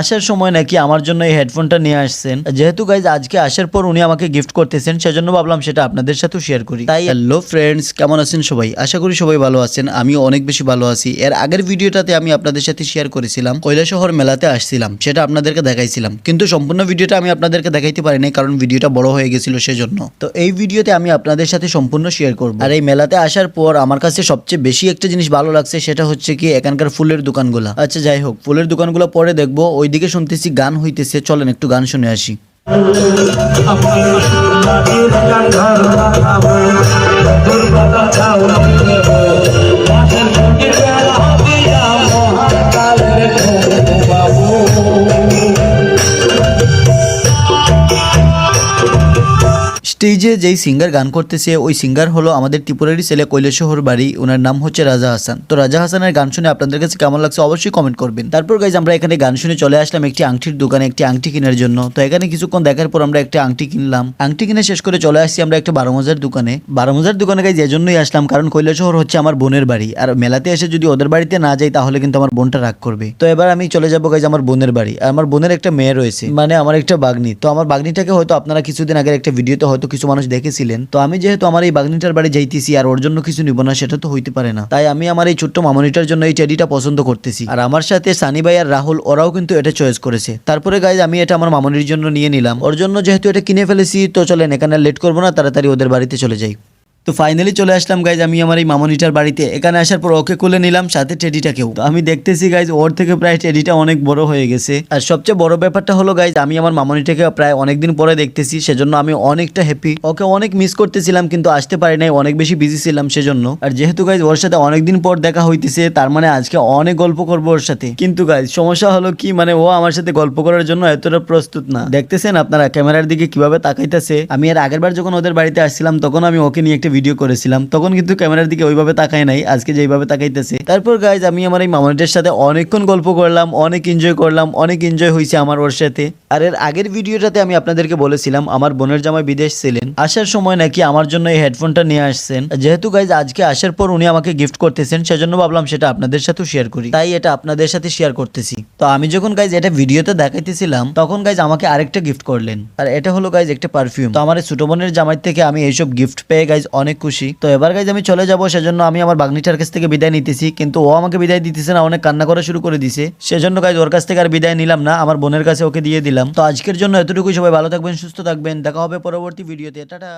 আসার সময় নাকি আমার জন্য এই হেডফোনটা নিয়ে আসছেন। যেহেতু গাইজ আজকে আসার পর উনি আমাকে গিফট করতেছেন, সেজন্য ভাবলাম সেটা আপনাদের সাথেও শেয়ার করি। তাই হ্যালো ফ্রেন্ডস কেমন আছেন সবাই? আশা করি সবাই ভালো আছেন, আমিও অনেক বেশি ভালো আছি। এর আগের ভিডিওটাতে আমি আপনাদের সাথে শেয়ার করেছিলাম, কৈলাসহর মেলাতে আসছিলাম, সেটা আপনাদেরকে দেখাইছিলাম। কিন্তু সম্পূর্ণ ভিডিওটা আমি আপনাদেরকে দেখাইতে পারিনি কারণ ভিডিওটা বড় হয়ে গেছিল সেজন্য। তো এই ভিডিওতে আমি আপনাদের সাথে সম্পূর্ণ শেয়ার করব। আর এই মেলাতে আসার পর আমার কাছে সবচেয়ে বেশি একটা জিনিস ভালো লাগছে, সেটা হচ্ছে কি এখানকার ফুলের দোকানগুলো। আচ্ছা যাই হোক, ফুলের দোকানগুলো পরে দেখব ওইদিকে শুনতেছি গান হইতেছে চলেন একটু গান শুনে আসি। স্টেজে যেই সিঙ্গার গান করতেছে, ওই সিঙ্গার হলো আমাদের ত্রিপুরারি ছেলে কৈলাসহর বাড়ি। ওনার নাম হচ্ছে রাজা হাসান। তো রাজা হাসানের গান শুনে আপনাদের কাছে কেমন লাগছে অবশ্যই কমেন্ট করবেন। তারপর গাইজ আমরা এখানে গান শুনে চলে আসলাম একটি আংটির দোকানে একটি আংটি কেনার জন্য। তো এখানে কিছুক্ষণ দেখার পর আমরা একটা আংটি কিনলাম। আংটি কিনে শেষ করে চলে আসছি আমরা একটা বারো মজার দোকানে। বারো মজার দোকানে গাইজ এজন্যই আসলাম, কারণ কৈলাসহর হচ্ছে আমার বোনের বাড়ি। আর মেলাতে এসে যদি ওদের বাড়িতে না যাই, তাহলে কিন্তু আমার বোনটা রাগ করবে। তো এবার আমি চলে যাব গাইজ আমার বোনের বাড়ি। আর আমার বোনের একটা মেয়ে রয়েছে। মানে আমার একটা বাগনি। তো আমার বাগনিটাকে হয়তো আপনারা কিছুদিন আগের একটা ভিডিওতে হয়তো কিছু মানুষ দেখেছিলেন। তো আমি যেহেতু আমার এই বাগনিটার বাড়ি যাইতেছি আর ওর জন্য কিছু নিব না, সেটা তো হইতে পারে না। তাই আমি আমার এই ছোট্ট মামনিটার জন্য এই টেডিটা পছন্দ করতেছি। আর আমার সাথে সানি ভাই আর রাহুল, ওরাও কিন্তু এটা চয়েস করেছে। তারপরে গাইজ আমি এটা আমার মামনির জন্য নিয়ে নিলাম। ওর জন্য যেহেতু এটা কিনে ফেলেছি, তো চলেন এখানে লেট করব না, তাড়াতাড়ি ওদের বাড়িতে চলে যাই। তো ফাইনালি চলে আসলাম গাইজ আমি আমার এই মামনিটার বাড়িতে। এখানে আসার পর ওকে খুলে নিলাম, সাথে টেডিটাকেও তো আমি দেখতেছি গাইজ ওর থেকে প্রায় টেডিটা অনেক বড় হয়ে গেছে। আর সবচেয়ে বড় ব্যাপারটা হলো গাইজ আমি আমার মামনিটাকে প্রায় অনেকদিন পরে দেখতেছি, সেজন্য আমি অনেকটা হ্যাপি ওকে অনেক মিস করতেছিলাম, কিন্তু আসতে পারি নাই, অনেক বেশি বিজি ছিলাম, সেজন্য। আর যেহেতু গাইজ ওর সাথে অনেকদিন পর দেখা হইতেছে, তার মানে আজকে অনেক গল্প করব ওর সাথে। কিন্তু গাইজ সমস্যা হলো কি মানে ও আমার সাথে গল্প করার জন্য এতটা প্রস্তুত না। দেখতেছেন আপনারা, ক্যামেরার দিকে কীভাবে তাকাইতেছে? আমি এর আগের বার যখন ওদের বাড়িতে আসছিলাম, তখন আমি ওকে নিয়ে ভিডিও করেছিলাম, তখন কিন্তু ক্যামেরার দিকে ওইভাবে তাকাই নাই, আজকে যেইভাবে তাকাইতেছে। তারপর গাইজ আমি আমার এই মামনিটার সাথে অনেকক্ষণ গল্প করলাম, অনেক এনজয় করলাম, অনেক এনজয় হয়েছে আমার ওর সাথে। আর এর আগের ভিডিওটাতে আমি আপনাদেরকে বলেছিলাম, আমার বোনের জামাই বিদেশ ছিলেন, আসার সময় নাকি আমার জন্য এই হেডফোনটা নিয়ে আসছেন। যেহেতু গাইজ আজকে আসার পর উনি আমাকে গিফট করতেছেন, সেজন্য ভাবলাম সেটা আপনাদের সাথেও শেয়ার করি। তাই এটা আপনাদের সাথে শেয়ার করতেছি। তো আমি যখন গাইজ এটা ভিডিওতে দেখাইতেছিলাম, তখন গাইজ আমাকে আরেকটা গিফট করলেন। আর এটা হলো গাইজ একটা পারফিউম তো আমার ছোট বোনের জামাই থেকে আমি এইসব গিফট পেয়ে গাইজ অনেক খুশি। তো এবার গাইজ আমি চলে যাব, সেজন্য আমি আমার বাগনিটার কাছ থেকে বিদায় নিতেছি। কিন্তু ও আমাকে বিদায় দিতেছে না, অনেক কান্না করা শুরু করে দিছে। সেজন্য গাইজ ওর কাছ থেকে আর বিদায় নিলাম না, আমার বোনের কাছে ওকে দিয়ে দিলাম। তো আজকের জন্য এতটুকুই, সবাই ভালো থাকবেন, সুস্থ থাকবেন। দেখা হবে পরবর্তী ভিডিওতে। টাটা।